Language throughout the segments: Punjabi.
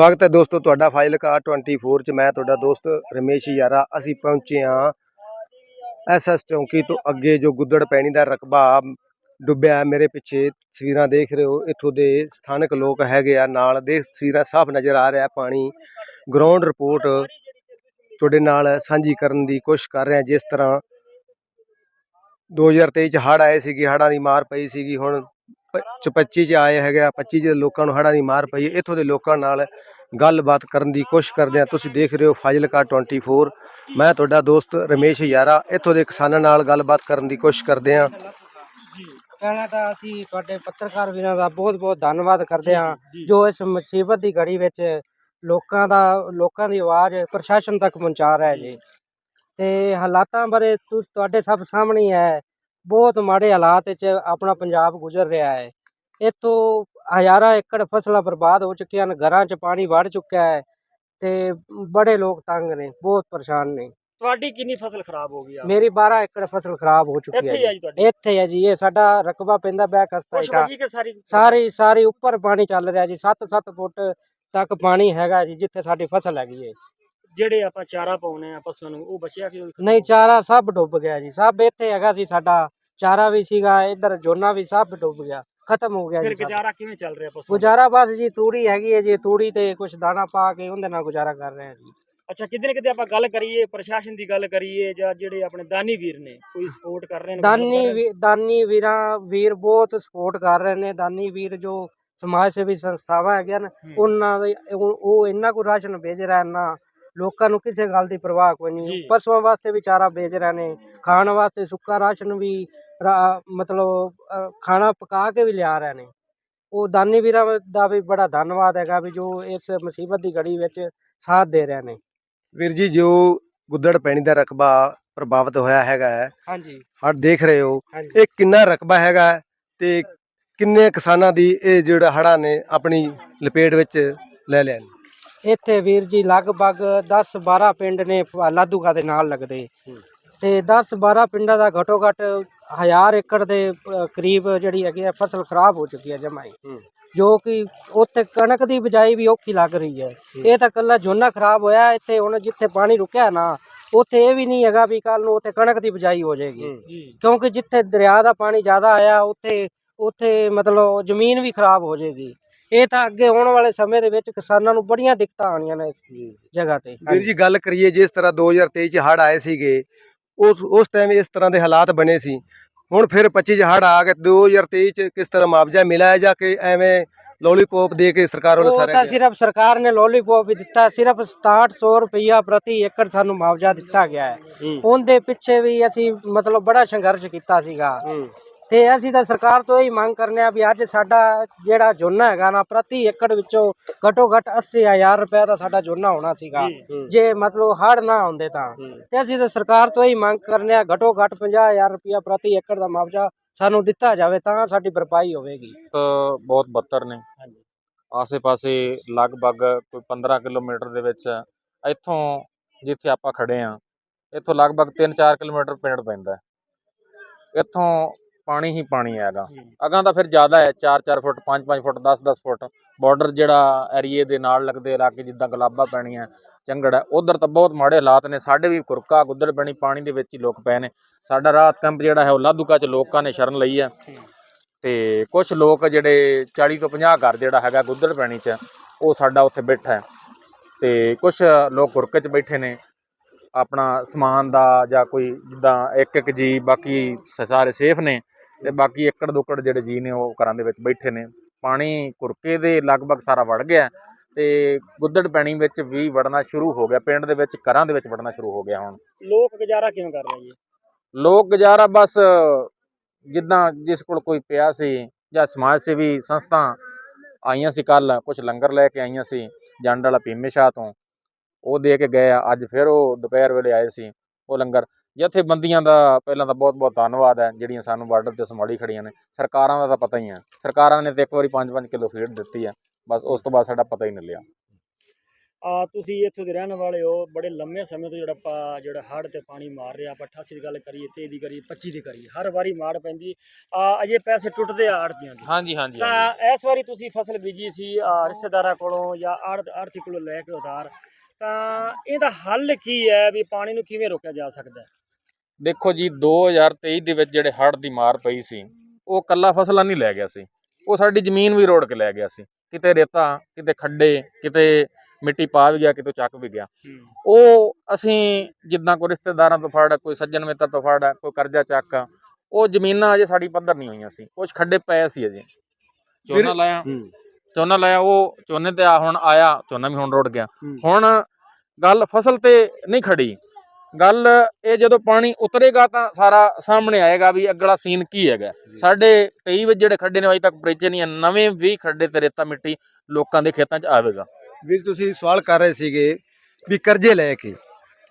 ਸਵਾਗਤ ਹੈ ਦੋਸਤੋ ਤੁਹਾਡਾ ਫਾਈਲ ਕਾ 24 ਚ। ਮੈਂ ਤੁਹਾਡਾ ਦੋਸਤ ਰਮੇਸ਼ ਯਾਰਾ। ਅਸੀਂ ਪਹੁੰਚੇ ਹਾਂ ਐਸਐਸ ਚੌਂਕੀ ਤੋਂ ਅੱਗੇ ਜੋ ਗੁੱਦੜ ਪੈਣੀ ਦਾ ਰਕਬਾ ਡੁੱਬਿਆ ਮੇਰੇ ਪਿੱਛੇ ਤਸਵੀਰਾਂ ਦੇਖ ਰਹੇ ਹੋ। ਇੱਥੋਂ ਦੇ ਸਥਾਨਕ ਲੋਕ ਹੈਗੇ ਆ। ਨਾਲ ਦੇ ਤਸਵੀਰਾਂ ਸਾਫ਼ ਨਜ਼ਰ ਆ ਰਿਹਾ ਪਾਣੀ। ਗਰਾਊਂਡ ਰਿਪੋਰਟ ਤੁਹਾਡੇ ਨਾਲ ਸਾਂਝੀ ਕਰਨ ਦੀ ਕੋਸ਼ਿਸ਼ ਕਰ ਰਹੇ। ਹਾਂ ਜਿਸ ਤਰ੍ਹਾਂ 2023 ਚ ਹੜ੍ਹ ਆਏ ਸੀਗੇ। ਹੜ੍ਹਾਂ ਦੀ ਮਾਰ ਪਈ ਸੀਗੀ। ਹੁਣ 25 ਚ ਆਏ ਹੈਗੇ ਆ 25 ਚ ਲੋਕਾਂ ਨੂੰ ਹੜ੍ਹਾਂ ਦੀ ਮਾਰ ਪਈ ਹੈ। ਇੱਥੋਂ ਦੇ ਲੋਕਾਂ ਨਾਲ ਗੱਲਬਾਤ ਕਰਨ ਦੀ ਕੋਸ਼ਿਸ਼ ਕਰਦੇ ਆ ਤੁਸੀਂ ਦੇਖ ਰਹੇ ਹੋ ਫਾਜ਼ਿਲਕਾ 24 ਮੈਂ ਤੁਹਾਡਾ ਦੋਸਤ ਰਮੇਸ਼ ਯਾਰਾ। ਇੱਥੋਂ ਦੇ ਕਿਸਾਨਾਂ ਨਾਲ ਗੱਲਬਾਤ ਕਰਨ ਦੀ ਕੋਸ਼ਿਸ਼ ਕਰਦੇ ਆ ਪਹਿਲਾਂ ਤਾਂ ਅਸੀਂ ਤੁਹਾਡੇ ਪੱਤਰਕਾਰ ਵੀਰਾਂ ਦਾ ਬਹੁਤ ਬਹੁਤ ਧੰਨਵਾਦ ਕਰਦੇ ਹਾਂ। ਜੋ। ਇਸ ਮੁਸੀਬਤ ਦੀ ਘੜੀ ਵਿੱਚ ਲੋਕਾਂ ਦਾ ਲੋਕਾਂ ਦੀ ਆਵਾਜ਼ ਪ੍ਰਸ਼ਾਸਨ ਤੱਕ ਪਹੁੰਚਾ ਰਿਹਾ ਜੀ। ਤੇ ਹਾਲਾਤਾਂ ਬਾਰੇ ਤੁਹਾਡੇ ਸਭ ਸਾਹਮਣੇ ਹੈ। ਬਹੁਤ ਮਾੜੇ ਹਾਲਾਤ ਵਿੱਚ ਆਪਣਾ ਪੰਜਾਬ ਗੁਜ਼ਰ ਰਿਹਾ ਹੈ। ਇੱਥੋਂ ਹਜ਼ਾਰਾਂ ਏਕੜ ਫਸਲਾਂ ਬਰਬਾਦ ਹੋ ਚੁੱਕੀਆਂ ਹਨ ਘਰਾਂ 'ਚ ਪਾਣੀ ਵੜ ਚੁੱਕਿਆ ਹੈ ਤੇ ਬੜੇ ਲੋਕ ਤੰਗ ਨੇ ਬਹੁਤ ਪਰੇਸ਼ਾਨ ਨੇ। ਤੁਹਾਡੀ ਕਿੰਨੀ ਫਸਲ ਖਰਾਬ ਹੋ ਗਈ ਆ? ਮੇਰੀ 12 ਏਕੜ ਫਸਲ ਖਰਾਬ ਹੋ ਚੁੱਕੀ ਇੱਥੇ ਹੀ ਹੈ ਜੀ। ਤੁਹਾਡੀ। ਇੱਥੇ ਹੈ ਜੀ ਇਹ ਸਾਡਾ ਰਕਬਾ ਪੈਂਦਾ ਬੈ ਖਸਤਾ ਕੁਛ ਇਟਾ ਵਸੀ ਕਿ ਸਾਰੀ ਸਾਰੀ ਸਾਰੀ ਉੱਪਰ ਪਾਣੀ ਚੱਲ ਰਿਹਾ ਜੀ 7-7 ਫੁੱਟ ਤੱਕ ਪਾਣੀ ਹੈਗਾ ਜੀ ਜਿੱਥੇ ਸਾਡੀ ਫਸਲ ਹੈਗੀ ਏ ਜਿਹੜੇ ਆਪਾਂ ਚਾਰਾ ਪਾਉਨੇ ਆ ਪਸ਼ੂਆਂ ਨੂੰ ਉਹ ਬਚਿਆ ਕਿ ਉਹ ਨਹੀਂ ਚਾਰਾ ਸਭ ਡੁੱਬ ਗਿਆ ਜੀ ਸਭ ਇੱਥੇ ਹੈਗਾ ਸੀ ਸਾਡਾ ਚਾਰਾ ਵੀ ਸੀਗਾ ਇੱਧਰ ਝੋਨਾ ਵੀ ਸਭ ਡੁੱਬ ਗਿਆ ਖਤਮ ਹੋ ਗਿਆ ਫਿਰ ਜੀ ਸਾਰਾ। ਗੁਜ਼ਾਰਾ ਕਿਵੇਂ ਚੱਲ ਰਿਹਾ ਪਸ਼ੂਆਂ ਦਾ? ਗੁਜ਼ਾਰਾ ਬਸ ਜੀ ਤੂੜੀ ਹੈਗੀ ਹੈ ਜੀ ਤੂੜੀ ਤੇ ਕੁਝ ਦਾਣਾ ਪਾ ਕੇ ਉਹਦੇ ਨਾਲ ਗੁਜ਼ਾਰਾ ਕਰ ਰਹੇ ਹਾਂ ਜੀ ਅੱਛਾ ਕਿਤੇ ਨਾ ਕਿਤੇ ਆਪਾਂ ਗੱਲ ਕਰੀਏ ਪ੍ਰਸ਼ਾਸਨ ਦੀ ਗੱਲ ਕਰੀਏ ਜਾਂ ਜਿਹੜੇ ਆਪਣੇ ਦਾਨੀ ਵੀਰ ਨੇ ਕੋਈ ਸਪੋਰਟ ਕਰ ਰਹੇ ਨੇ ਮਦਦ ਕਰ ਦਾਨੀ ਰਹੇ ਨੇ? ਵੀ ਦਾਨੀ ਵੀਰਾਂ ਵੀਰ ਬਹੁਤ ਸਪੋਰਟ ਕਰ ਰਹੇ ਨੇ ਦਾਨੀ ਵੀਰ ਜੋ ਸਮਾਜ ਸੇਵੀ ਸੰਸਥਾਵਾਂ ਹੈਗੀਆਂ ਨੇ ਹੂੰ। ਉਹਨਾਂ ਦੇ ਉਹ ਉਹ ਇੰਨਾ ਕੁ ਰਾਸ਼ਨ ਭੇਜ ਰਹੇ ਨਾ ਲੋਕਾਂ ਨੂੰ ਕਿਸੇ ਗੱਲ ਦੀ ਪਰਵਾਹ ਕੋਈ ਨਹੀਂ। ਪਸ਼ੂਆਂ ਵਾਸਤੇ ਵੀ ਚਾਰਾ ਭੇਜ ਰਹੇ ਨੇ ਖਾਣ ਵਾਸਤੇ ਸੁੱਕਾ ਰਾਸ਼ਨ ਵੀ ਮਤਲਬ ਖਾਣਾ ਪਕਾ ਕੇ ਵੀ ਲਿਆ ਰਹੇ ਨੇ। ਉਹ ਦਾਨੀ ਵੀਰਾਂ ਦਾ ਵੀ ਬੜਾ ਧੰਨਵਾਦ ਹੈਗਾ ਵੀ ਜੋ ਇਸ ਮੁਸੀਬਤ ਦੀ ਘੜੀ ਵਿੱਚ ਸਾਥ ਦੇ ਰਹੇ ਨੇ। ਵੀਰ ਜੀ ਜੋ ਗੁੱਦੜ ਪੈਣੀ ਦਾ ਰਕਬਾ ਪ੍ਰਭਾਵਿਤ ਹੋਇਆ ਹੈਗਾ ਹੈ ਹਾਂਜੀ। ਹੜ ਦੇਖ ਰਹੇ ਹੋ ਇਹ ਕਿੰਨਾ ਰਕਬਾ ਹੈਗਾ ਤੇ ਕਿੰਨੇ ਕਿਸਾਨਾਂ ਦੀ ਇਹ ਜਿਹੜਾ ਹੜ੍ਹਾਂ ਨੇ ਆਪਣੀ ਲਪੇਟ ਵਿੱਚ ਲੈ ਲਿਆ ਨੇ। ਇੱਥੇ ਵੀਰ ਜੀ ਲਗਭਗ 10 12 ਪਿੰਡ ਨੇ ਲਾਧੂਕਾ ਦੇ ਨਾਲ ਲੱਗਦੇ। ਤੇ 10 12 ਪਿੰਡਾਂ ਦਾ ਘਟੋ ਘਟ ਹਜ਼ਾਰ ਏਕੜ ਦੇ ਅ, ਕਰੀਬ ਜਿਹੜੀ ਹੈਗੀ ਹੈ ਫਸਲ ਖਰਾਬ ਹੋ ਚੁੱਕੀ ਹੈ ਜਮਾਈ ਹੂੰ। ਜੋ ਕਿ ਉੱਥੇ ਕਣਕ ਦੀ ਬਿਜਾਈ ਵੀ ਔਖੀ ਲੱਗ ਰਹੀ ਹੈ। ਇਹ ਤਾਂ ਕੱਲਾ ਝੋਨਾ ਖਰਾਬ ਹੋਇਆ ਇੱਥੇ ਹੁਣ ਜਿੱਥੇ ਪਾਣੀ ਰੁਕਿਆ ਨਾ ਉੱਥੇ ਇਹ ਵੀ ਨਹੀਂ ਹੈਗਾ ਵੀ ਕੱਲ ਨੂੰ ਉੱਥੇ ਕਣਕ ਦੀ ਬਿਜਾਈ ਹੋ ਜਾਏਗੀ। ਕਿਉਂਕਿ ਜਿੱਥੇ ਦਰਿਆ ਦਾ ਪਾਣੀ ਜ਼ਿਆਦਾ ਆਇਆ ਉੱਥੇ ਉੱਥੇ ਮਤਲਬ ਜ਼ਮੀਨ ਵੀ ਖਰਾਬ ਹੋ ਜਾਏਗੀ। ਇਹ ਤਾਂ ਅੱਗੇ ਆਉਣ ਵਾਲੇ ਸਮੇਂ ਦੇ ਵਿੱਚ ਕਿਸਾਨਾਂ ਨੂੰ ਬੜੀਆਂ ਦਿੱਕਤਾਂ ਆਉਣੀਆਂ ਨੇ ਇਸ ਜਗ੍ਹਾ ਤੇ। ਵੀਰ ਜੀ ਗੱਲ ਕਰੀਏ ਜਿਸ ਤਰ੍ਹਾਂ 2023 ਚ ਹੜ੍ਹ ਆਏ ਸੀਗੇ ਉਸ ਉਸ ਟਾਈਮ ਇਸ ਤਰ੍ਹਾਂ ਦੇ ਹਾਲਾਤ ਬਣੇ ਸੀ। ਹੁਣ ਫਿਰ 25 ਚ ਹੜ੍ਹ ਆ ਗਏ 2023 ਚ ਕਿਸ ਤਰ੍ਹਾਂ ਮੁਆਵਜ਼ਾ ਮਿਲਾ ਹੈ ਜਾਂ ਕਿ ਐਵੇਂ ਲੋਲੀਪੌਪ ਦੇ ਕੇ ਸਰਕਾਰ ਵੱਲੋਂ ਸਾਰੇ ਤਾਂ ਸਿਰਫ ਸਰਕਾਰ ਨੇ ਲੋਲੀਪੌਪ ਵੀ ਦਿੱਤਾ ਸਿਰਫ 6700 ਰੁਪਈਆ ਪ੍ਰਤੀ ਏਕੜ ਸਾਨੂੰ ਮੁਆਵਜ਼ਾ ਦਿੱਤਾ ਗਿਆ ਹੈ। ਉਹਦੇ ਪਿੱਛੇ ਵੀ ਅਸੀਂ ਮਤਲਬ ਬੜਾ ਸੰਘਰਸ਼ ਕੀਤਾ ਸੀਗਾ। ਤੇ ਅਸੀਂ ਤਾਂ ਸਰਕਾਰ ਤੋਂ ਇਹੀ ਮੰਗ ਕਰਨੇ ਆ ਵੀ ਅੱਜ ਸਾਡਾ ਜਿਹੜਾ ਝੋਨਾ ਹੈਗਾ ਨਾ ਪ੍ਰਤੀ ਏਕੜ ਵਿੱਚੋਂ ਘਟੋ ਘਟ 80000 ਰੁਪਏ ਦਾ ਸਾਡਾ ਝੋਨਾ ਹੋਣਾ ਸੀਗਾ। ਜੇ ਮਤਲਬ ਹੜ ਨਾ ਹੁੰਦੇ ਤਾਂ। ਤੇ ਅਸੀਂ ਤਾਂ ਸਰਕਾਰ ਤੋਂ ਇਹੀ ਮੰਗ ਕਰਨੇ ਆ ਘਟੋ ਘਟ 50000 ਰੁਪਇਆ ਪ੍ਰਤੀ ਏਕੜ ਦਾ ਮੁਆਵਜ਼ਾ ਸਾਨੂੰ ਦਿੱਤਾ ਜਾਵੇ ਤਾਂ ਸਾਡੀ ਭਰਪਾਈ ਹੋਵੇਗੀ। ਬਹੁਤ ਬੱਤਰ ਨੇ। ਆਸੇ-ਪਾਸੇ ਲਗਭਗ ਕੋਈ 15 ਕਿਲੋਮੀਟਰ ਦੇ ਵਿੱਚ ਇੱਥੋਂ ਜਿੱਥੇ ਆਪਾਂ ਖੜੇ ਆ ਇੱਥੋਂ ਲਗਭਗ 3-4 ਕਿਲੋਮੀਟਰ ਪਿੰਡ ਪੈਂਦਾ। ਇੱਥੋਂ ਪਾਣੀ ਹੀ ਪਾਣੀ ਹੈਗਾ ਅਗਾਂ ਤਾਂ ਫਿਰ ਜ਼ਿਆਦਾ ਹੈ 4-4 ਫੁੱਟ 5-5 ਫੁੱਟ 10-10 ਫੁੱਟ। ਬਾਰਡਰ ਜਿਹੜਾ ਏਰੀਏ ਦੇ ਨਾਲ ਲੱਗਦੇ ਇਲਾਕੇ ਜਿੱਦਾਂ ਗੁਲਾਬਾ ਪੈਣੀਆਂ ਚੰਗੜ ਹੈ ਉਧਰ ਤਾਂ ਬਹੁਤ ਮਾੜੇ ਹਾਲਾਤ ਨੇ। ਸਾਡੇ ਵੀ ਕੁਰਕਾ ਗੁੱਦੜ ਪੈਣੀ ਪਾਣੀ ਦੇ ਵਿੱਚ ਹੀ ਲੋਕ ਪਏ ਨੇ। ਸਾਡਾ ਰਾਤ ਕੈਂਪ ਜਿਹੜਾ ਹੈ ਉਹ ਲਾਧੂਕਾ ਚ ਲੋਕਾਂ ਨੇ ਸ਼ਰਨ ਲਈ ਹੈ। ਤੇ ਕੁਝ ਲੋਕ ਜਿਹੜੇ 40 ਤੋਂ 50 ਘਰ ਜਿਹੜਾ ਹੈਗਾ ਗੁੱਦੜ ਪੈਣੀ ਚ ਉਹ ਸਾਡਾ ਉੱਥੇ ਬੈਠਾ ਹੈ। ਤੇ ਕੁਝ ਲੋਕ ਗੁਰਕੇ ਚ ਬੈਠੇ ਨੇ। ਆਪਣਾ ਸਮਾਨ ਦਾ ਜਾਂ ਕੋਈ ਜਿੱਦਾਂ ਇੱਕ ਇੱਕ ਜੀ ਬਾਕੀ ਸਾਰੇ ਸੇਫ ਨੇ। ਤੇ ਬਾਕੀ ਏਕੜ ਦੁੱਕੜ ਜਿਹੜੇ ਜੀ ਨੇ ਉਹ ਘਰਾਂ ਦੇ ਵਿੱਚ ਬੈਠੇ ਨੇ। ਪਾਣੀ ਕੁਰਕੇ ਦੇ ਲਗਭਗ ਸਾਰਾ ਵੜ ਗਿਆ ਤੇ ਗੁੱਦੜ ਪੈਣੀ ਵਿੱਚ ਵੀ ਵੜਨਾ ਸ਼ੁਰੂ ਹੋ ਗਿਆ। ਪਿੰਡ ਦੇ ਵਿੱਚ ਘਰਾਂ ਦੇ ਵਿੱਚ ਵੜਨਾ ਸ਼ੁਰੂ ਹੋ ਗਿਆ ਹੁਣ। ਲੋਕ ਗੁਜ਼ਾਰਾ ਕਿਵੇਂ ਕਰ ਰਹੇ ਜੀ? ਲੋਕ ਗੁਜ਼ਾਰਾ ਬਸ ਜਿੱਦਾਂ ਜਿਸ ਕੋਲ ਕੋਈ ਪਿਆ ਸੀ ਜਾਂ ਸਮਾਜ ਸੇਵੀ ਸੰਸਥਾ ਆਈਆਂ ਸੀ ਕੱਲ ਕੁਝ ਲੰਗਰ ਲੈ ਕੇ ਆਈਆਂ ਸੀ ਜੰਡ ਵਾਲਾ ਭੀਮੇ ਸ਼ਾਹ ਤੋਂ ਉਹ ਦੇ ਕੇ ਗਏ ਅੱਜ ਫਿਰ ਉਹ ਦੁਪਹਿਰ ਵੇਲੇ ਆਏ ਸੀ ਉਹ ਲੰਗਰ। ਜਥੇਬੰਦੀਆਂ ਦਾ ਪਹਿਲਾਂ ਤਾਂ ਬਹੁਤ ਬਹੁਤ ਧੰਨਵਾਦ ਹੈ ਜਿਹੜੀਆਂ ਸਾਨੂੰ ਬਾਰਡਰ ਤੇ ਸੰਭਾਲੀ ਖੜੀਆਂ ਨੇ। ਸਰਕਾਰਾਂ ਦਾ ਤਾਂ ਪਤਾ ਹੀ ਹੈ। ਸਰਕਾਰਾਂ ਨੇ ਤੇ ਇੱਕ ਵਾਰੀ 5-5 ਕਿਲੋ ਫੀਡ ਦਿੱਤੀ ਹੈ। ਬਸ ਉਸ ਤੋਂ ਬਾਅਦ ਸਾਡਾ ਪਤਾ ਹੀ ਨਹੀਂ ਲਿਆ ਆ ਤੁਸੀਂ ਇੱਥੋਂ ਦੇ ਰਹਿਣ ਵਾਲੇ ਹੋ। ਬੜੇ ਲੰਮੇ ਸਮੇਂ ਤੋਂ ਜਿਹੜਾ ਪਾ ਜਿਹੜਾ ਹੜ੍ਹ ਤੇ ਪਾਣੀ ਮਾਰ ਰਿਹਾ ਆਪਾਂ 88 ਦੀ ਗੱਲ ਕਰੀਏ 23 ਦੀ ਕਰੀਏ 25 ਦੀ ਕਰੀਏ ਹਰ ਵਾਰੀ ਮਾਰ ਪੈਂਦੀ। ਆ ਅਜੇ ਪੈਸੇ ਟੁੱਟਦੇ ਆੜਤੀਆਂ ਦੇ ਹਾਂਜੀ ਹਾਂਜੀ। ਤਾਂ ਇਸ ਵਾਰੀ ਤੁਸੀਂ ਫਸਲ ਬੀਜੀ ਸੀ ਰਿਸ਼ਤੇਦਾਰਾਂ ਕੋਲੋਂ ਜਾਂ ਆੜਤ ਆੜਤੀ ਕੋਲੋਂ ਲੈ ਕੇ ਉਧਾਰ। ਤਾਂ ਇਹਦਾ ਹੱਲ ਕੀ ਹੈ ਵੀ ਪਾਣੀ ਨੂੰ ਕਿਵੇਂ ਰੋਕਿਆ ਜਾ ਸਕਦਾ ਹੈ? ਦੇਖੋ ਜੀ 2023 ਦੇ ਵਿੱਚ ਜਿਹੜੇ ਹੜ੍ਹ ਦੀ ਮਾਰ ਪਈ ਸੀ ਉਹ ਕੱਲਾ ਫਸਲਾਂ ਨਹੀਂ ਲੈ ਗਿਆ ਸੀ। ਉਹ ਸਾਡੀ ਜ਼ਮੀਨ ਵੀ ਰੋੜ ਕੇ ਲੈ ਗਿਆ ਸੀ। ਕਿਤੇ ਰੇਤਾ ਕਿਤੇ ਖੱਡੇ ਕਿਤੇ ਮਿੱਟੀ ਪਾ ਵੀ ਗਿਆ ਕਿਤੇ ਚੱਕ ਵੀ ਗਿਆ। ਉਹ ਅਸੀਂ ਜਿੱਦਾਂ ਕੋਈ ਰਿਸ਼ਤੇਦਾਰਾਂ ਤੋਂ ਫੜ ਕੋਈ ਸੱਜਣ ਮਿੱਤਰ ਤੋਂ ਫੜ ਕੋਈ ਕਰਜ਼ਾ ਚੱਕ ਉਹ ਜ਼ਮੀਨਾਂ ਅਜੇ ਸਾਡੀ ਪੱਧਰ ਨਹੀਂ ਹੋਈਆਂ ਸੀ। ਕੁਝ ਖੱਡੇ ਪਏ ਸੀ ਅਜੇ। ਝੋਨਾ ਲਾਇਆ। ਝੋਨਾ ਲਾਇਆ ਉਹ ਝੋਨੇ ਤੇ ਆ ਹੁਣ ਆਇਆ ਝੋਨਾ ਵੀ ਹੁਣ ਰੁੜ ਗਿਆ। ਹੁਣ ਗੱਲ ਫਸਲ ਤੇ ਨਹੀਂ ਖੜੀ। ਗੱਲ ਇਹ ਜਦੋਂ ਪਾਣੀ ਉਤਰੇਗਾ ਤਾਂ ਸਾਰਾ ਸਾਹਮਣੇ ਆਏਗਾ ਵੀ ਅਗਲਾ ਸੀਨ ਕੀ ਹੈਗਾ। ਸਾਡੇ 23 ਵਿੱਚ ਜਿਹੜੇ ਖੱਡੇ ਨੇ ਅਜੇ ਤੱਕ ਬ੍ਰਿਜ ਨਹੀਂ ਨਵੇਂ ਵੀ ਖੱਡੇ ਤੇ ਰੇਤਾ ਮਿੱਟੀ ਲੋਕਾਂ ਦੇ ਖੇਤਾਂ 'ਚ ਆਵੇਗਾ। ਵੀਰ ਤੁਸੀਂ ਸਵਾਲ ਕਰ ਰਹੇ ਸੀਗੇ ਵੀ ਕਰਜ਼ੇ ਲੈ ਕੇ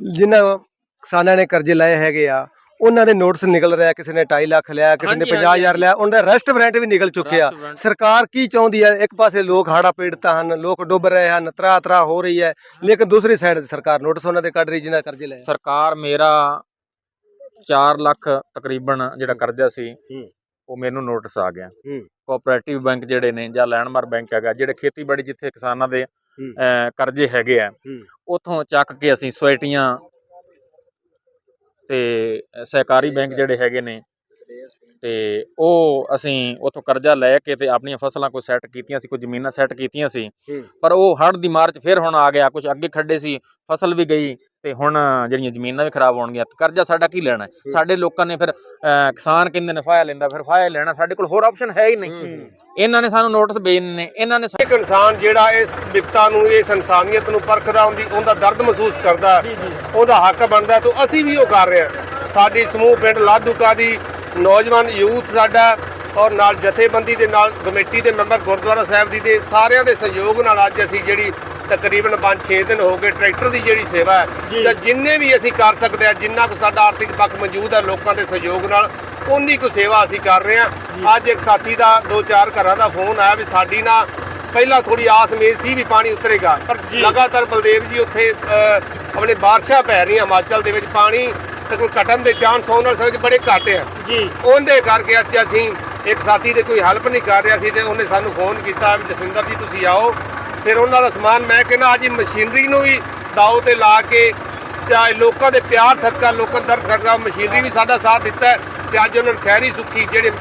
ਜਿਨ੍ਹਾਂ ਕਿਸਾਨਾਂ ਨੇ ਕਰਜ਼ੇ ਲਏ ਹੈਗੇ ਆ ਉਹਨਾਂ ਦੇ ਨੋਟਿਸ ਨਿਕਲ ਰਿਹਾ ਕਿਸੇ ਨੇ 2.5 ਲੱਖ ਲਿਆ ਕਿਸੇ ਨੇ ਹਾਂਜੀ, 50000 ਹਾਂਜੀ। ਲਿਆ ਉਹਨਾਂ ਦਾ ਰੈਸਟੋਰੈਂਟ ਵੀ ਨਿਕਲ ਚੁੱਕੇ ਆ ਰੈਸਟੋਰੈਂਟ- ਸਰਕਾਰ ਕੀ ਚਾਹੁੰਦੀ ਹੈ ਇੱਕ ਪਾਸੇ ਲੋਕ ਹਾੜਾ ਪੀੜਤ ਹਨ ਲੋਕ ਡੁੱਬ ਰਹੇ ਹਨ ਤਰਾ ਤਰਾ ਹੋ ਰਹੀ ਹੈ ਲੇਕਿਨ ਦੂਸਰੀ ਸਾਈਡ ਸਰਕਾਰ ਨੋਟਿਸ ਉਹਨਾਂ ਦੇ ਕੱਢ ਰਹੀ ਜਿਨ੍ਹਾਂ ਕਰਜ਼ੇ ਲਏ ਸਰਕਾਰ ਮੇਰਾ 4 ਲੱਖ ਤਕਰੀਬਨ ਜਿਹੜਾ ਕਰਜ਼ਾ ਸੀ। ਉਹ ਮੈਨੂੰ ਨੋਟਿਸ ਆ ਗਿਆ। ਕੋਆਪਰੇਟਿਵ ਬੈਂਕ ਜਿਹੜੇ ਨੇ ਜਾਂ ਲੈਂਡਮਾਰਕ ਬੈਂਕ ਹੈਗਾ ਜਿਹੜੇ ਖੇਤੀਬਾੜੀ ਜਿੱਥੇ ਕਿਸਾਨਾਂ ਦੇ ਕਰਜ਼ੇ ਹੈਗੇ ਆ। ਉਥੋਂ ਚੱਕ ਕੇ ਅਸੀਂ ਸੁਸਾਇਟੀਆਂ ਤੇ ਸਹਿਕਾਰੀ ਬੈਂਕ ਜਿਹੜੇ ਹੈਗੇ ਨੇ ਤੇ ਉਹ ਅਸੀਂ ਉਥੋਂ ਕਰਜ਼ਾ ਲੈ ਕੇ ਤੇ ਆਪਣੀਆਂ ਫਸਲਾਂ ਕੋਈ ਸੈੱਟ ਕੀਤੀਆਂ ਸੀ ਕੋਈ ਜ਼ਮੀਨਾਂ ਸੈੱਟ ਕੀਤੀਆਂ ਸੀ। ਪਰ ਉਹ ਹੜ੍ਹ ਦੀ ਮਾਰ 'ਚ ਫਿਰ ਹੁਣ ਆ ਗਿਆ ਕੁਝ ਅੱਗੇ ਖੱਡੇ ਸੀ ਫਸਲ ਵੀ ਗਈ ਤੇ ਹੁਣ ਜਿਹੜੀਆਂ ਜ਼ਮੀਨਾਂ ਵੀ ਖਰਾਬ ਹੋਣਗੀਆਂ ਤੇ ਕਰਜ਼ਾ ਸਾਡਾ ਕੀ ਲੈਣਾ? ਸਾਡੇ ਲੋਕਾਂ ਨੇ ਫਿਰ ਕਿਸਾਨ ਕਹਿੰਦੇ ਨੇ ਫਾਇਆ ਲੈਂਦਾ ਫਿਰ ਫਾਇਆ ਲੈਣਾ ਸਾਡੇ ਕੋਲ ਹੋਰ ਆਪਸ਼ਨ ਹੈ ਹੀ ਨਹੀਂ। ਇਹਨਾਂ ਨੇ ਸਾਨੂੰ ਨੋਟਿਸ ਭੇਜਨੇ ਨੇ ਇਹਨਾਂ ਨੇ ਇੱਕ ਇਨਸਾਨ ਜਿਹੜਾ ਇਸ ਵਿਪਤਾ ਨੂੰ ਇਸ ਇਨਸਾਨੀਅਤ ਨੂੰ ਪਰਖਦਾ ਹੁੰਦੀ ਉਹਦਾ ਦਰਦ ਮਹਿਸੂਸ ਕਰਦਾ ਉਹਦਾ ਹੱਕ ਬਣਦਾ ਤਾਂ ਅਸੀਂ ਵੀ ਉਹ ਕਰ ਰਹੇ ਹਾਂ। ਸਾਡੀ ਸਮੂਹ ਪਿੰਡ ਲਾਧੂਕਾ ਦੀ ਨੌਜਵਾਨ ਯੂਥ ਸਾਡਾ ਔਰ ਨਾਲ ਜਥੇਬੰਦੀ ਦੇ ਨਾਲ ਕਮੇਟੀ ਦੇ ਮੈਂਬਰ ਗੁਰਦੁਆਰਾ ਸਾਹਿਬ ਦੀ ਦੇ ਸਾਰਿਆਂ ਦੇ ਸਹਿਯੋਗ ਨਾਲ ਅੱਜ ਅਸੀਂ ਜਿਹੜੀ ਤਕਰੀਬਨ 5-6 ਦਿਨ ਹੋ ਗਏ ਟਰੈਕਟਰ ਦੀ ਜਿਹੜੀ ਸੇਵਾ ਹੈ ਜਾਂ। ਜਿੰਨੇ ਵੀ ਅਸੀਂ ਕਰ ਸਕਦੇ ਆ ਜਿੰਨਾ ਕੁ ਸਾਡਾ ਆਰਥਿਕ ਪੱਖ ਮੌਜੂਦ ਹੈ ਲੋਕਾਂ ਦੇ ਸਹਿਯੋਗ ਨਾਲ ਉਨੀ ਕੁ ਸੇਵਾ ਅਸੀਂ ਕਰ ਰਹੇ ਹਾਂ। ਅੱਜ ਇੱਕ ਸਾਥੀ ਦਾ ਦੋ ਚਾਰ ਘਰਾਂ ਦਾ ਫੋਨ ਆਇਆ ਵੀ ਸਾਡੀ ਨਾ ਪਹਿਲਾਂ ਥੋੜੀ ਆਸ ਮੇਜ਼ ਸੀ ਵੀ ਪਾਣੀ ਉਤਰੇਗਾ ਪਰ ਲਗਾਤਾਰ ਬਲਦੇਵ ਜੀ ਉੱਥੇ ਆਪਣੇ ਬਾਰਿਸ਼ਾਂ ਪੈ ਰਹੀਆਂ ਹਿਮਾਚਲ ਦੇ ਵਿੱਚ ਪਾਣੀ ਤਕਰੀਬਨ ਘਟਣ ਦੇ ਚਾਂਸ ਹੋਣ ਨਾਲ ਸਾਡੇ ਬੜੇ ਘੱਟ ਆ। ਜੀ। ਉਹਦੇ ਕਰਕੇ ਅੱਜ ਅਸੀਂ ਇੱਕ ਸਾਥੀ ਦੇ ਕੋਈ ਹੈਲਪ ਨਹੀਂ ਕਰ ਰਿਹਾ ਸੀ ਤੇ ਉਹਨੇ ਸਾਨੂੰ ਫੋਨ ਕੀਤਾ ਵੀ ਜਸਵਿੰਦਰ ਜੀ ਤੁਸੀਂ ਆਓ। ਫਿਰ ਉਹਨਾਂ ਦਾ ਸਮਾਨ ਮੈਂ ਕਹਿੰਦਾ ਅੱਜ ਮਸ਼ੀਨਰੀ ਨੂੰ ਵੀ ਦਾਅ ਤੇ ਲਾ ਕੇ ਚਾਹੇ ਲੋਕਾਂ ਦੇ ਪਿਆਰ ਸਦਕਾ ਲੋਕਾਂ ਦਾ ਕਰਦਾ ਮਸ਼ੀਨਰੀ ਵੀ ਸਾਡਾ ਸਾਥ ਦਿੱਤਾ ਤੇ ਅੱਜ ਉਹਨਾਂ ਨੂੰ ਖੈਰੀ ਸੁੱਖੀ ਜਿਹੜੇ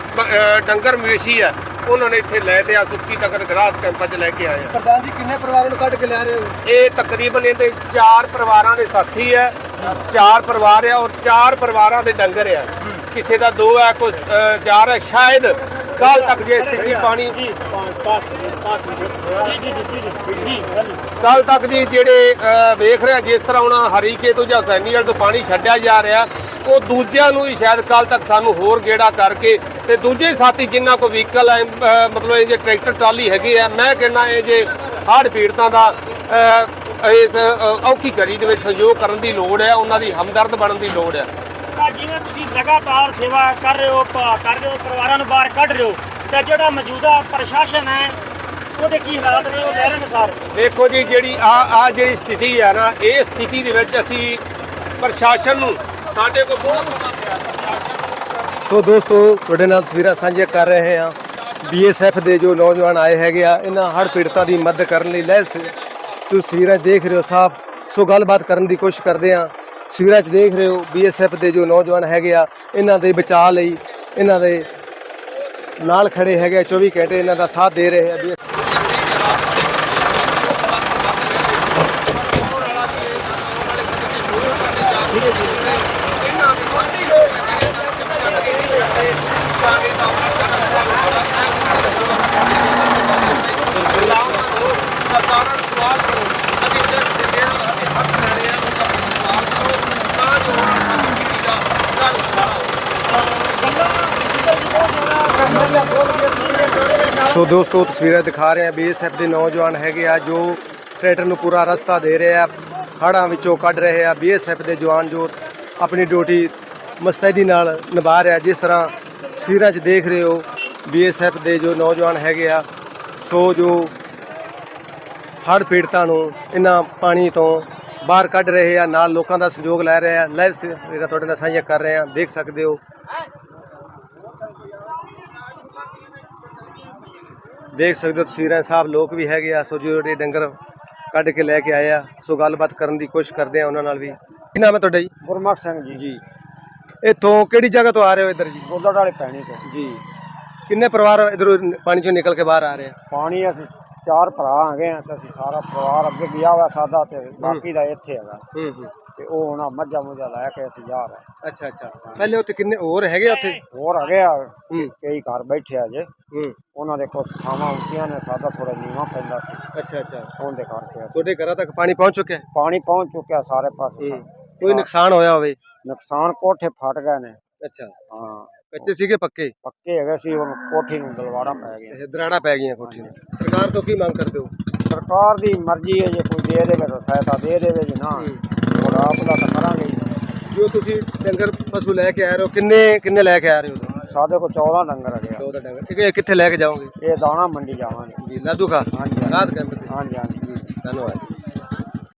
ਡੰਗਰ ਮਵੇਸ਼ੀ ਹੈ ਉਹਨਾਂ ਨੇ ਇੱਥੇ ਲੈ ਤੇ ਆ ਸੁੱਖੀ ਤੱਕ ਗਰਾਸ ਕੈਂਪਾਂ 'ਚ ਲੈ ਕੇ ਆਏ ਆ। ਪ੍ਰਧਾਨ ਜੀ ਕਿੰਨੇ ਪਰਿਵਾਰਾਂ ਨੂੰ ਕੱਢ ਕੇ ਲੈ ਰਹੇ ਹੋ? ਇਹ ਤਕਰੀਬਨ ਇਹਦੇ ਚਾਰ ਪਰਿਵਾਰਾਂ ਦੇ ਸਾਥੀ ਹੈ ਚਾਰ ਪਰਿਵਾਰ ਆ ਔਰ ਚਾਰ ਪਰਿਵਾਰਾਂ ਦੇ ਡੰਗਰ ਆ। ਕਿਸੇ ਦਾ ਦੋ ਆ ਕੋਈ ਚਾਰ ਆ। ਸ਼ਾਇਦ ਕੱਲ ਤੱਕ ਜੇ ਸਥਿਤੀ ਪਾਣੀ ਕੱਲ ਤੱਕ ਜੀ ਜਿਹੜੇ ਵੇਖ ਰਿਹਾ ਜਿਸ ਤਰ੍ਹਾਂ ਉਹਨਾਂ ਹਰੀਕੇ ਤੋਂ ਜਾਂ ਸੈਨੀਅਲ ਤੋਂ ਪਾਣੀ ਛੱਡਿਆ ਜਾ ਰਿਹਾ ਉਹ ਦੂਜਿਆਂ ਨੂੰ ਹੀ ਸ਼ਾਇਦ ਕੱਲ ਤੱਕ ਸਾਨੂੰ ਹੋਰ ਗੇੜਾ ਕਰਕੇ ਤੇ ਦੂਜੇ ਸਾਥੀ ਜਿਨ੍ਹਾਂ ਕੋ ਵਹੀਕਲ ਹੈ ਮਤਲਬ ਇਹ ਜੇ ਟਰੈਕਟਰ ਟਰਾਲੀ ਹੈਗੇ ਹੈ ਮੈਂ ਕਹਿੰਦਾ ਇਹ ਜੇ ਹੜ ਪੀੜਤਾਂ ਦਾ ਇਸ ਅ, ਔਖੀ ਘੜੀ ਦੇ ਵਿੱਚ ਸਹਿਯੋਗ ਕਰਨ ਦੀ ਲੋੜ ਹੈ ਉਹਨਾਂ ਦੀ ਹਮਦਰਦ ਬਣਨ ਦੀ ਲੋੜ ਹੈ। ਤਾਂ ਜਿਵੇਂ ਤੁਸੀਂ ਲਗਾਤਾਰ ਸੇਵਾ ਕਰ ਰਹੇ ਹੋ ਪ- ਕਰ ਰਹੇ ਹੋ ਪਰਿਵਾਰਾਂ ਨੂੰ ਬਾਹਰ ਕੱਢ ਰਹੇ ਹੋ ਤਾਂ ਜਿਹੜਾ ਮੌਜੂਦਾ ਪ੍ਰਸ਼ਾਸਨ ਹੈ ਉਹਦੇ ਕੀ ਹਾਲਾਤ ਨੇ ਉਹ ਲੈ ਰਹੇ ਨੇ ਸਰ? ਦੇਖੋ ਜੀ ਜਿਹੜੀ ਆ ਆ ਜਿਹੜੀ ਸਥਿਤੀ ਹੈ ਨਾ ਇਹ ਸਥਿਤੀ ਦੇ ਵਿੱਚ ਅਸੀਂ ਪ੍ਰਸ਼ਾਸਨ ਨੂੰ ਸਾਡੇ ਕੋਲ ਬਹੁਤ ਸੋ ਦੋਸਤੋ ਤੁਹਾਡੇ ਨਾਲ ਤਸਵੀਰਾਂ ਸਾਂਝੀਆਂ ਕਰ ਰਹੇ ਹਾਂ। ਬੀਐਸਐਫ ਦੇ ਜੋ ਨੌਜਵਾਨ ਆਏ ਹੈਗੇ ਆ ਇਹਨਾਂ ਹੜ੍ਹ ਪੀੜਤਾਂ ਦੀ ਮਦਦ ਕਰਨ ਲਈ ਲੈ ਸੇ ਤੁਸੀਂ ਤਸਵੀਰਾਂ ਦੇਖ ਰਹੇ ਹੋ ਸਾਫ਼। ਸੋ ਗੱਲਬਾਤ ਕਰਨ ਦੀ ਕੋਸ਼ਿਸ਼ ਕਰਦੇ ਹਾਂ। ਤਸਵੀਰਾਂ 'ਚ ਦੇਖ ਰਹੇ ਹੋ ਬੀਐਸਐਫ ਦੇ ਜੋ ਨੌਜਵਾਨ ਹੈਗੇ ਆ ਇਹਨਾਂ ਦੇ ਬਚਾਅ ਲਈ ਇਹਨਾਂ ਦੇ ਨਾਲ ਖੜੇ ਹੈਗੇ ਆ, 24 ਘੰਟੇ ਇਹਨਾਂ ਦਾ ਸਾਥ ਦੇ ਰਹੇ ਆ BSF ਸੋ ਦੋਸਤੋ, ਤਸਵੀਰਾਂ ਦਿਖਾ ਰਹੇ ਆ ਬੀਐਸਐਫ ਦੇ ਨੌਜਵਾਨ ਹੈਗੇ ਆ ਜੋ ਟਰੈਕਟਰ ਨੂੰ ਪੂਰਾ ਰਸਤਾ ਦੇ ਰਹੇ ਆ, ਹੜ੍ਹਾਂ ਵਿੱਚੋਂ ਕੱਢ ਰਹੇ ਆ। ਬੀਐਸਐਫ ਦੇ ਜਵਾਨ ਜੋ ਆਪਣੀ ਡਿਊਟੀ ਮਸਤੈਦੀ ਨਾਲ ਨਿਭਾ ਰਿਹਾ, ਜਿਸ ਤਰ੍ਹਾਂ ਤਸਵੀਰਾਂ 'ਚ ਦੇਖ ਰਹੇ ਹੋ ਬੀਐਸਐਫ ਦੇ ਜੋ ਨੌਜਵਾਨ ਹੈਗੇ ਆ, ਸੋ ਜੋ ਹੜ੍ਹ ਪੀੜਤਾਂ ਨੂੰ ਇਹਨਾਂ ਪਾਣੀ ਤੋਂ ਬਾਹਰ ਕੱਢ ਰਹੇ ਆ, ਨਾਲ ਲੋਕਾਂ ਦਾ ਸਹਿਯੋਗ ਲੈ ਰਹੇ ਆ। ਲਾਈਵ ਜਿਹੜਾ ਤੁਹਾਡੇ ਨਾਲ ਸਾਂਝਾ ਕਰ ਰਹੇ ਆ ਦੇਖ ਸਕਦੇ ਹੋ। ਦੇਖ ਸਕਦੇ ਹੋ ਤਸਵੀਰਾਂ ਸਾਹਿਬ ਲੋਕ ਵੀ ਹੈਗੇ ਆ। ਸੋ ਜਿਹੜੇ ਡੰਗਰ ਕੱਢ ਕੇ ਲੈ ਕੇ ਆਏ ਆ ਸੋ ਗੱਲਬਾਤ ਕਰਨ ਦੀ ਕੋਸ਼ਿਸ਼ ਕਰਦੇ ਆ ਉਹਨਾਂ ਨਾਲ ਵੀ। ਕੀ ਨਾਮ ਹੈ ਤੁਹਾਡਾ ਜੀ? ਗੁਰਮਖ ਸਿੰਘ ਜੀ। ਜੀ। ਇੱਥੋਂ ਕਿਹੜੀ ਜਗ੍ਹਾ ਤੋਂ ਆ ਰਹੇ ਹੋ ਇੱਧਰ ਜੀ? ਗੋਦੜ ਵਾਲੇ ਪੈਣੀ ਤੋਂ। ਜੀ। ਕਿੰਨੇ ਪਰਿਵਾਰ ਇਧਰੋਂ ਪਾਣੀ ਚੋਂ ਨਿਕਲ ਕੇ ਬਾਹਰ ਆ ਰਹੇ ਆ? ਪਾਣੀ ਅਸੀਂ ਚਾਰ ਭਰਾ ਆ ਗਏ ਆ ਤੇ ਅਸੀਂ ਸਾਰਾ ਪਰਿਵਾਰ ਅੱਗੇ ਗਿਆ ਹੋਇਆ ਸਾਦਾ ਤੇ ਬਾਕੀ ਦਾ ਇੱਥੇ ਹੈਗਾ। ਹੂੰ ਹੂੰ। ਤੇ ਉਹ ਹੁਣ ਮੱਝਾਂ ਮੁੱਝਾਂ ਲੈ ਕੇ ਅਸੀਂ ਜਾ ਰਹੇ ਅੱਛਾ ਅੱਛਾ। ਪਹਿਲੇ ਉੱਥੇ ਕਿੰਨੇ ਹੋਰ ਹੈਗੇ ਆ ਉੱਥੇ? ਹੋਰ ਆ ਗਿਆ ਹੂੰ। ਕਈ ਘਰ ਬੈਠੇ ਆ ਜੇ। ਹੂੰ। ਉਹਨਾਂ ਦੇ ਕੁਛ ਥਾਵਾਂ ਉੱਚੀਆਂ ਨੇ ਸਾਦਾ ਥੋੜਾ ਨੀਵਾਂ ਪੈਂਦਾ ਸੀ। ਅੱਛਾ ਅੱਛਾ। ਉਹਦੇ ਕਰਕੇ ਅਸੀਂ ਤੁਹਾਡੇ ਘਰਾਂ ਤੱਕ ਪਾਣੀ ਪਹੁੰਚ ਚੁੱਕਿਆ? ਹੈ? ਪਾਣੀ ਪਹੁੰਚ ਚੁੱਕਿਆ ਸਾਰੇ ਪਾਸੇ ਹੂੰ। ਕੋਈ ਨੁਕਸਾਨ ਹੋਇਆ ਹੋਵੇ? ਨੁਕਸਾਨ ਕੋਠੇ ਫਟ ਗਏ ਨੇ। ਅੱਛਾ। ਹਾਂ। ਕੱਚੇ ਸੀਗੇ ਪੱਕੇ? ਪੱਕੇ ਹੈਗੇ ਸੀ ਹੁਣ ਕੋਠੀ ਨੂੰ ਦਲਵਾੜਾ ਪੈ ਗਿਆ। ਇਹ ਦਰਾੜਾ ਪੈ ਗਈਆਂ ਕੋਠੀ ਨੂੰ ਸਰਕਾਰ ਤੋਂ ਕੀ ਮੰਗ ਕਰਦੇ ਹੋ? ਸਰਕਾਰ ਦੀ ਮਰਜ਼ੀ ਹੈ ਜੇ ਕੋਈ ਦੇ ਦੇਵੇ ਤਾਂ ਸਹਾਇਤਾ ਦੇ ਦੇਵੇ ਜੇ ਨਾ। ਆਪ ਦਾ ਤਾਂ ਕਰਾਂਗੇ। ਜੋ ਤੁਸੀਂ ਡੰਗਰ ਪਸ਼ੂ ਲੈ ਕੇ ਆ ਰਹੇ ਹੋ ਕਿੰਨੇ ਕਿੰਨੇ ਲੈ ਕੇ ਆ ਰਹੇ ਹੋ? ਸਾਡੇ ਕੋਲ 14 ਡੰਗਰ ਆ। 14 ਡੰਗਰ। ਇਹ ਕਿੱਥੇ ਲੈ ਕੇ ਜਾਓਗੇ? ਇਹ ਦਾਣਾ ਮੰਡੀ ਜਾਵਾਂਗੇ। ਜੀ ਲਾਦੂ ਕਾ ਹਾਂਜੀ। ਰਾਤ ਕੈਂਪ ਤੇ? ਹਾਂਜੀ ਹਾਂਜੀ। ਧੰਨਵਾਦ।